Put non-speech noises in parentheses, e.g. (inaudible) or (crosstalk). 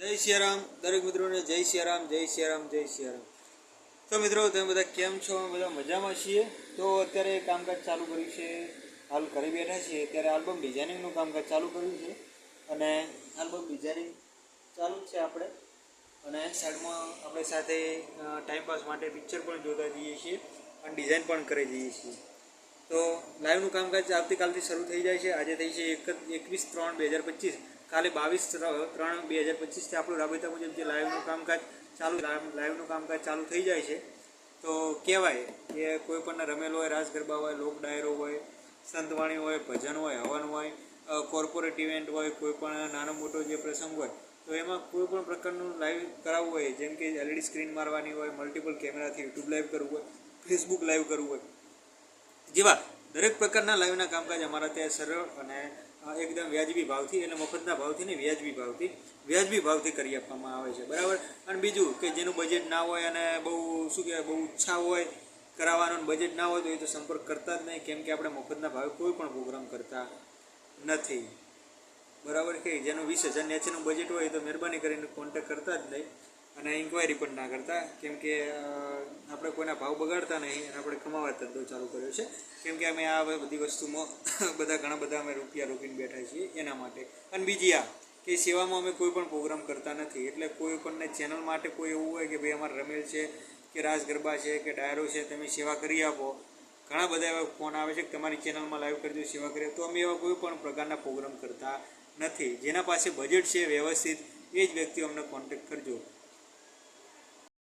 જય સિયારામ. દરેક મિત્રોને જય સિયારામ જય સિયારામ જય સિયારામ. તો મિત્રો, તમે બધા કેમ છો? બધા મજામાં છીએ. તો અત્યારે કામકાજ ચાલુ કર્યું છે. હાલ કરી બેઠા છીએ. ત્યારે આલ્બમ ડિઝાઇનિંગનું કામકાજ ચાલુ કર્યું છે. અને આલ્બમ ડિઝાઇનિંગ ચાલુ જ છે આપણે. અને સાઈડમાં આપણે સાથે ટાઈમપાસ માટે પિક્ચર પણ જોતા જઈએ છીએ. અને ડિઝાઇન પણ કરી જઈએ છીએ. તો લાઈવનું કામકાજ આવતીકાલથી શરૂ થઈ જાય છે. આજે થઈ છે એક એકવીસ ત્રણ બે હજાર પચીસ. કાલે બાવીસ ત્રણ બે હજાર પચીસથી આપણું રાબેતા મુજબ જે લાઈવનું કામકાજ ચાલુ લાઈવનું કામકાજ ચાલુ થઈ જાય છે. તો કહેવાય કે કોઈ પણ રમેલો હોય, રાસ ગરબા હોય, લોક ડાયરો હોય, સંતવાણી હોય, ભજન હોય, હવન હોય કોર્પોરેટ ઇવેન્ટ હોય, કોઈ પણ નાનો મોટો જે પ્રસંગ હોય, તો એમાં કોઈ પણ પ્રકારનું લાઈવ કરાવવું હોય, જેમ કે એલઈડી સ્ક્રીન મારવાની હોય, મલ્ટિપલ કેમેરાથી યુટ્યુબ લાઈવ કરવું હોય, ફેસબુક લાઈવ કરવું હોય જેવા દરેક પ્રકારના લાઈવના કામકાજ અમારા ત્યાં સરળ અને એકદમ વ્યાજબી ભાવથી એટલે મફતના ભાવથી ને વ્યાજબી ભાવથી વ્યાજબી ભાવથી કરી આપવામાં આવે છે. બરાબર? અને બીજું કે જેનું બજેટ ના હોય અને બહુ, શું કહેવાય, બહુ ઈચ્છા હોય, કરાવવાનું બજેટ ના હોય તો એ તો સંપર્ક કરતા જ નહીં, કેમ કે આપણે મફતના ભાવે કોઈ પણ પ્રોગ્રામ કરતા નથી. બરાબર? કે જેનું વીસ હજાર નીચેનું બજેટ હોય તો મહેરબાની કરીને કોન્ટેક કરતા જ નહીં. અને ઇન્ક્વાયરી પણ ના કરતા. કેમ કે આપણે કોઈના ભાવ બગાડતા નહીં અને આપણે કમાવા ધંધો ચાલુ કર્યો છે. કેમ કે અમે આ બધી વસ્તુમાં (coughs) બધા ઘણા બધા અમે રૂપિયા રોકીને બેઠા છીએ એના માટે. અને બીજી આ, કે સેવામાં અમે કોઈ પણ પ્રોગ્રામ કરતા નથી. એટલે કોઈ પણને ચેનલ માટે કોઈ એવું હોય કે ભાઈ અમારે રમેલ છે, કે રાસ ગરબા છે, કે ડાયરો છે, તમે સેવા કરી આપો. ઘણા બધા એવા ફોન આવે છે કે તમારી ચેનલમાં લાઈવ કરી દો, સેવા કરીએ તો અમે એવા કોઈ પણ પ્રકારના પ્રોગ્રામ કરતા નથી. જેના પાસે બજેટ છે, વ્યવસ્થિત, એ જ વ્યક્તિઓ અમને કોન્ટેક્ટ કરજો.